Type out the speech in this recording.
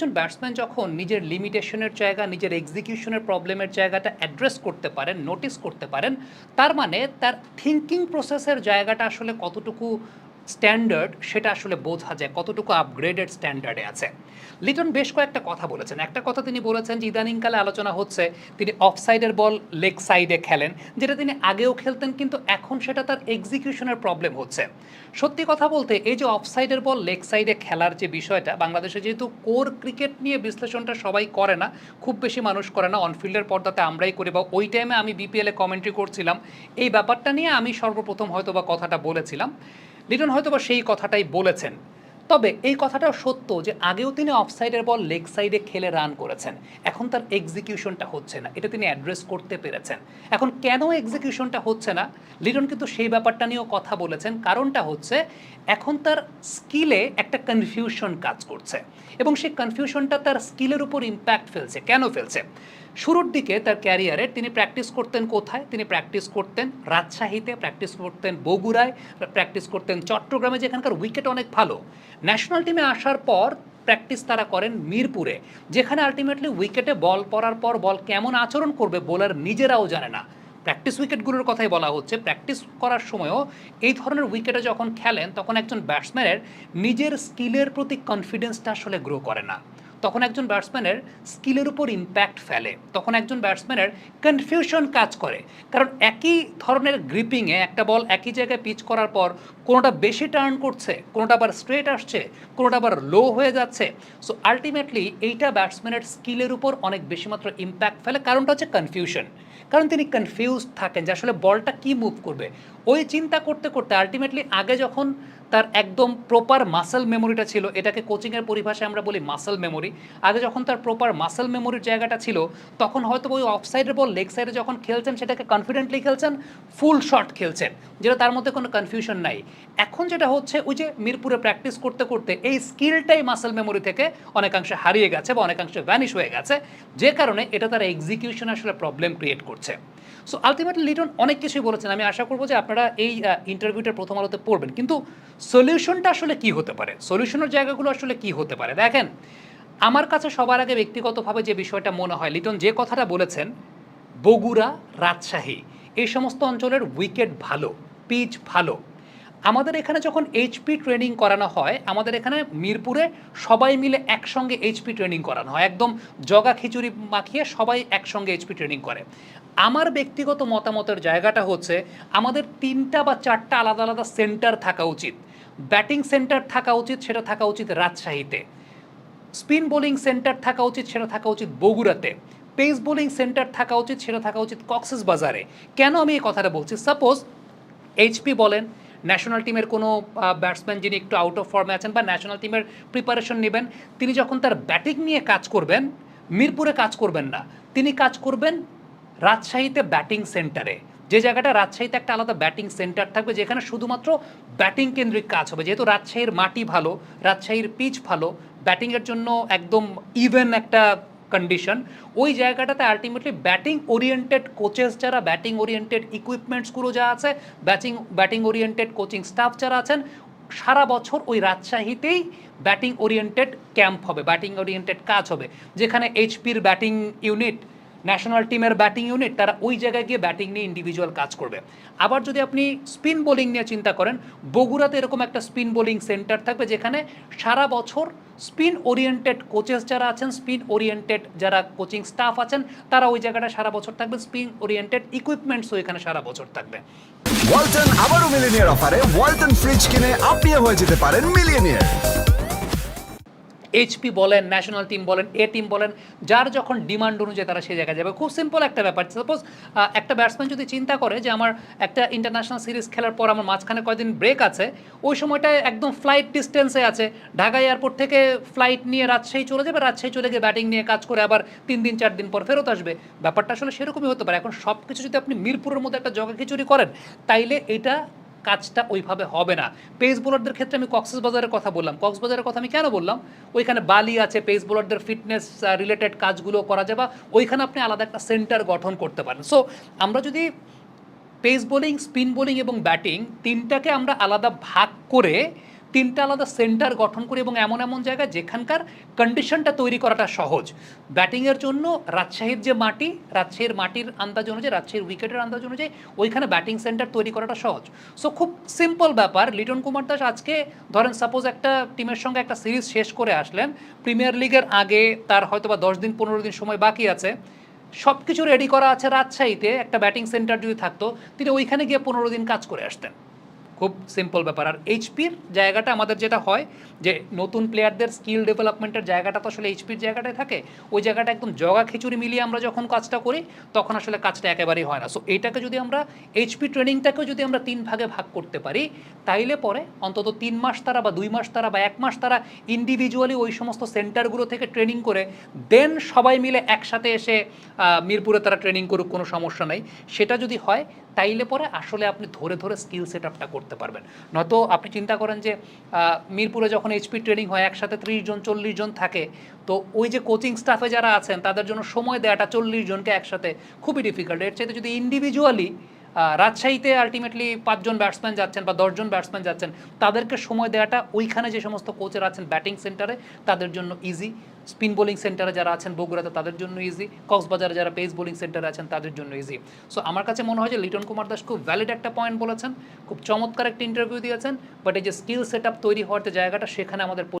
একজন ব্যাটসম্যান যখন নিজের লিমিটেশনের জায়গা, নিজের এক্সিকিউশনের প্রবলেমের জায়গাটা অ্যাড্রেস করতে পারেন নোটিস করতে পারেন, তার মানে তার থিঙ্কিং প্রসেসের জায়গাটা আসলে কতটুকু স্ট্যান্ডার্ড সেটা আসলে বোঝা যায় কতটুকু আপগ্রেডেড স্ট্যান্ডার্ডে আছে। লিটন বেশ কয়েকটা কথা বলেছেন। একটা কথা তিনি বলেছেন যে ইদানিংকালে আলোচনা হচ্ছে, তিনি অফসাইডের বল লেগ সাইডে খেলেন, যেটা তিনি আগেও খেলতেন, কিন্তু এখন সেটা তার এক্সিকিউশনের প্রবলেম হচ্ছে। সত্যি কথা বলতে, এই যে অফসাইডের বল লেগ সাইডে খেলার যে বিষয়টা, বাংলাদেশে যেহেতু কোর ক্রিকেট নিয়ে বিশ্লেষণটা সবাই করে না, খুব বেশি মানুষ করে না অনফিল্ডের পর্দাতে আমরাই করি, বা ওই টাইমে আমি বিপিএলে কমেন্ট্রি করছিলাম, এই ব্যাপারটা নিয়ে আমি সর্বপ্রথম হয়তো বা কথাটা বলেছিলাম। লিটন হয়তো সেই কথাটাই বলেছেন। তবে এই কথাটাও সত্য যে আগেও তিনি অফসাইডের বল লেগ সাইডে খেলে রান করেছেন। এখন তার এক্সিকিউশনটা হচ্ছে না। এটা তিনি অ্যাড্রেস করতে পেরেছেন। এখন কেন এক্সিকিউশনটা হচ্ছে না? লিটন কিন্তু সেই ব্যাপারটা নিয়েও কথা বলেছেন। কারণটা হচ্ছে এখন তার স্কিলে একটা কনফিউশন কাজ করছে। এবং সেই কনফিউশনটা তার স্কিলের উপর ইম্প্যাক্ট ফেলছে। কেন ফেলছে? শুরুর দিকে তার ক্যারিয়ারে তিনি প্র্যাকটিস করতেন কোথায়? তিনি প্র্যাকটিস করতেন রাজশাহীতে প্র্যাকটিস করতেন বগুড়ায় প্র্যাকটিস করতেন চট্টগ্রামে, যেখানকার উইকেট অনেক ভালো। ন্যাশনাল টিমে আসার পর প্র্যাকটিস তারা করেন মিরপুরে, যেখানে আলটিমেটলি উইকেটে বল পড়ার পর বল কেমন আচরণ করবে বোলার নিজেরাও জানে না। প্র্যাকটিস উইকেটগুলোর কথাই বলা হচ্ছে। প্র্যাকটিস করার সময়ও এই ধরনের উইকেটে যখন খেলেন, তখন একজন ব্যাটসম্যানের নিজের স্কিলের প্রতি কনফিডেন্সটা আসলে গ্রো করে না। তখন একজন ব্যাটসম্যানের স্কিলের উপর ইম্প্যাক্ট ফেলে, তখন একজন ব্যাটসম্যানের কনফিউশন কাজ করে। কারণ একই ধরনের গ্রিপিংয়ে একটা বল একই জায়গায় পিচ করার পর কোনোটা বেশি টার্ন করছে, কোনোটা আবার স্ট্রেট আসছে, কোনোটা আবার লো হয়ে যাচ্ছে। সো আলটিমেটলি এইটা ব্যাটসম্যানের স্কিলের উপর অনেক বেশি মাত্র ইম্প্যাক্ট ফেলে। কারণটা হচ্ছে কনফিউশন কারণ তিনি কনফিউজ থাকেন যে আসলে বলটা কি মুভ করবে। ওই চিন্তা করতে করতে আলটিমেটলি আগে যখন তার একদম প্রপার মাসেল মেমোরিটা ছিল। এটাকে কোচিংয়ের পরিভাষায় আমরা বলি মাসেল মেমোরি আগে যখন তার প্রপার মাসেল মেমোরির জায়গাটা ছিল, তখন হয়তো ওই অফ সাইডের বল লেগ সাইডে যখন খেলছেন, সেটাকে কনফিডেন্টলি খেলছেন ফুল শট খেলছেন, যেটা তার মধ্যে কোনো কনফিউশন নাই। এখন যেটা হচ্ছে, ওই যে মিরপুরে প্র্যাকটিস করতে করতে এই স্কিলটাই মাসেল মেমোরি থেকে অনেকাংশে হারিয়ে গেছে বা অনেকাংশে ভ্যানিশ হয়ে গেছে। যে কারণে এটা তার এক্সিকিউশন আসলে প্রবলেম ক্রিয়েট করছে। সো আলটিমেটলি লিটন অনেক কিছুই বলেছেন। আমি আশা করব যে আপনারা এই ইন্টারভিউটার প্রথম আলোতে পড়বেন। কিন্তু সলিউশনটা আসলে কি হতে পারে? সলিউশনের জায়গাগুলো আসলে কি হতে পারে? দেখেন, আমার কাছে সবার আগে ব্যক্তিগতভাবে যে বিষয়টা মনে হয় লিটন যে কথাটা বলেছেন, বগুড়া রাজশাহী, এই সমস্ত অঞ্চলের উইকেট ভালো পিচ ভালো। আমাদের এখানে যখন এইচপি ট্রেনিং করানো হয়, আমাদের এখানে মিরপুরে সবাই মিলে একসঙ্গে এইচপি ট্রেনিং করানো হয়। একদম জগা খিচুড়ি মাখিয়ে সবাই একসঙ্গে এইচপি ট্রেনিং করে। আমার ব্যক্তিগত মতামতের জায়গাটা হচ্ছে, আমাদের তিনটা বা চারটা আলাদা আলাদা সেন্টার থাকা উচিত। ব্যাটিং সেন্টার থাকা উচিত, সেটা থাকা উচিত রাজশাহীতে। স্পিন বোলিং সেন্টার থাকা উচিত, সেটা থাকা উচিত বগুড়াতে। পেস বোলিং সেন্টার থাকা উচিত, সেটা থাকা উচিত কক্সেস বাজারে। কেন আমি এই কথাটা বলছি? সাপোজ এইচপি বলেন ন্যাশনাল টিমের কোনো ব্যাটসম্যান যিনি একটু আউট অফ ফর্মে আছেন বা ন্যাশনাল টিমের প্রিপারেশন নেবেন, তিনি যখন তার ব্যাটিং নিয়ে কাজ করবেন, মিরপুরে কাজ করবেন না। তিনি কাজ করবেন রাজশাহীতে ব্যাটিং সেন্টারে যে জায়গাটা রাজশাহীতে একটা আলাদা ব্যাটিং সেন্টার থাকবে, যেখানে শুধুমাত্র ব্যাটিং কেন্দ্রিক কাজ হবে। যেহেতু রাজশাহীর মাটি ভালো, রাজশাহীর পিচ ভালো ব্যাটিংয়ের জন্য একদম ইভেন একটা কন্ডিশন ওই জায়গাটাতে আলটিমেটলি ব্যাটিং ওরিয়েন্টেড কোচেস যারা ব্যাটিং ওরিয়েন্টেড ইকুইপমেন্টসগুলো যা আছে batting batting oriented coaching staff যারা আছেন, সারা বছর ওই রাজশাহীতেই ব্যাটিং ওরিয়েন্টেড ক্যাম্প হবে ব্যাটিং ওরিয়েন্টেড কাজ হবে। যেখানে এইচপির ব্যাটিং ইউনিট ন্যাশনাল টিমের ব্যাটিং ইউনিট তারা ওই জায়গায় গিয়ে ব্যাটিং নিয়ে ইন্ডিভিজুয়াল কাজ করবে। আবার যদি আপনি স্পিন বোলিং নিয়ে চিন্তা করেন, বগুড়াতে এরকম একটা স্পিন বোলিং সেন্টার থাকবে যেখানে সারা বছর স্পিন ওরিয়েন্টেড কোচেস যারা আছেন স্পিন ওরিয়েন্টেড যারা কোচিং স্টাফ আছেন, তারা ওই জায়গাটা সারা বছর থাকবে স্পিন ওরিয়েন্টেড ইকুইপমেন্টসও এখানে সারা বছর থাকবে। ওয়ালটন আবারও মিলিনিয়ার অফারে ওয়ালটন ফ্রিজ কিনে আপনিও হয়ে যেতে পারেন মিলিয়নিয়ার এইচপি বলেন ন্যাশনাল টিম বলেন এ টিম বলেন, যার যখন ডিমান্ড অনুযায়ী তারা সেই জায়গায় যাবে। খুব সিম্পল একটা ব্যাপার। সাপোজ একটা ব্যাটসম্যান যদি চিন্তা করে যে আমার একটা ইন্টারন্যাশনাল সিরিজ খেলার পর আমার মাঝখানে কয়দিন ব্রেক আছে, ওই সময়টায় একদম ফ্লাইট ডিস্টেন্সে আছে। ঢাকা এয়ারপোর্ট থেকে ফ্লাইট নিয়ে রাজশাহী চলে যাবে রাজশাহী চলে গিয়ে ব্যাটিং নিয়ে কাজ করে আবার তিন দিন, চার দিন পর ফেরত আসবে। ব্যাপারটা আসলে সেরকমই হতে পারে। এখন সব কিছু যদি আপনি মিরপুরের মধ্যে একটা জগা খিচুড়ি করেন, তাইলে এটা কাজটা ওইভাবে হবে না। পেস বোলারদের ক্ষেত্রে আমি কক্সেস বাজারের কথা বললাম। কক্সবাজারের কথা আমি কেন বললাম? ওইখানে বালি আছে পেস বোলারদের ফিটনেস রিলেটেড কাজগুলো করা যায় বা ওইখানে আপনি আলাদা একটা সেন্টার গঠন করতে পারেন। সো আমরা যদি পেস বোলিং স্পিন বোলিং এবং ব্যাটিং তিনটাকে আমরা আলাদা ভাগ করে তিনটা আলাদা সেন্টার গঠন করি এবং এমন এমন জায়গায় যেখানকার কন্ডিশনটা তৈরি করাটা সহজ। ব্যাটিংয়ের জন্য রাজশাহীর যে মাটি, রাজশাহীর মাটির আন্দাজ অনুযায়ী, রাজশাহীর উইকেটের আন্দাজ অনুযায়ী ওইখানে ব্যাটিং সেন্টার তৈরি করাটা সহজ। সো খুব সিম্পল ব্যাপার। লিটন কুমার দাস আজকে, ধরেন সাপোজ একটা টিমের সঙ্গে একটা সিরিজ শেষ করে আসলেন। প্রিমিয়ার লিগের আগে তার হয়তো বা দশ দিন, পনেরো দিন সময় বাকি আছে। সব কিছু রেডি করা আছে রাজশাহীতে। একটা ব্যাটিং সেন্টার যদি থাকতো, তিনি ওইখানে গিয়ে পনেরো দিন কাজ করে আসতেন। খুব সিম্পল ব্যাপার। আর এইচপির জায়গাটা আমাদের যেটা হয়, যে নতুন প্লেয়ারদের স্কিল ডেভেলপমেন্টের জায়গাটা তো আসলে এইচপির জায়গাটায় থাকে, ওই জায়গাটা একদম জগা খিচুড়ি মিলিয়ে আমরা যখন কাজটা করি, তখন আসলে কাজটা একেবারেই হয় না। সো এটাকে যদি আমরা এইচপি ট্রেনিংটাকেও যদি আমরা তিন ভাগে ভাগ করতে পারি, তাইলে পরে অন্তত তিন মাস তারা বা দুই মাস তারা বা এক মাস তারা ইন্ডিভিজুয়ালি ওই সমস্ত সেন্টারগুলো থেকে ট্রেনিং করে দেন সবাই মিলে একসাথে এসে মিরপুরে তারা ট্রেনিং করুক, কোনো সমস্যা নেই। সেটা যদি হয়, তাইলে পরে আসলে আপনি ধরে ধরে স্কিল সেট আপটা করতে পারবেন। নয়তো আপনি চিন্তা করেন যে মিরপুরে যখন এইচপি ট্রেনিং হয়, একসাথে ত্রিশ জন, চল্লিশ জন থাকে, তো ওই যে কোচিং স্টাফে যারা আছেন, তাদের জন্য সময় দেওয়াটা চল্লিশ জনকে একসাথে খুবই ডিফিকাল্ট এর চাইতে যদি ইন্ডিভিজুয়ালি রাজশাহীতে আলটিমেটলি পাঁচজন ব্যাটসম্যান যাচ্ছেন বা দশজন ব্যাটসম্যান যাচ্ছেন, তাদেরকে সময় দেওয়াটা ওইখানে যে সমস্ত কোচের আছেন ব্যাটিং সেন্টারে তাদের জন্য ইজি স্পিন বোলিং সেন্টারে যারা আছেন বগুড়াতে, তাদের জন্য ইজি কক্সবাজারে যারা পেস বোলিং সেন্টারে আছেন, তাদের জন্য ইজি সো আমার কাছে মনে হয় যে লিটন কুমার দাস খুব ভ্যালিড একটা পয়েন্ট বলেছেন। খুব চমৎকার একটা ইন্টারভিউ দিয়েছেন। বাট এই যে স্কিল সেট তৈরি হওয়ার যে জায়গাটা, সেখানে আমাদের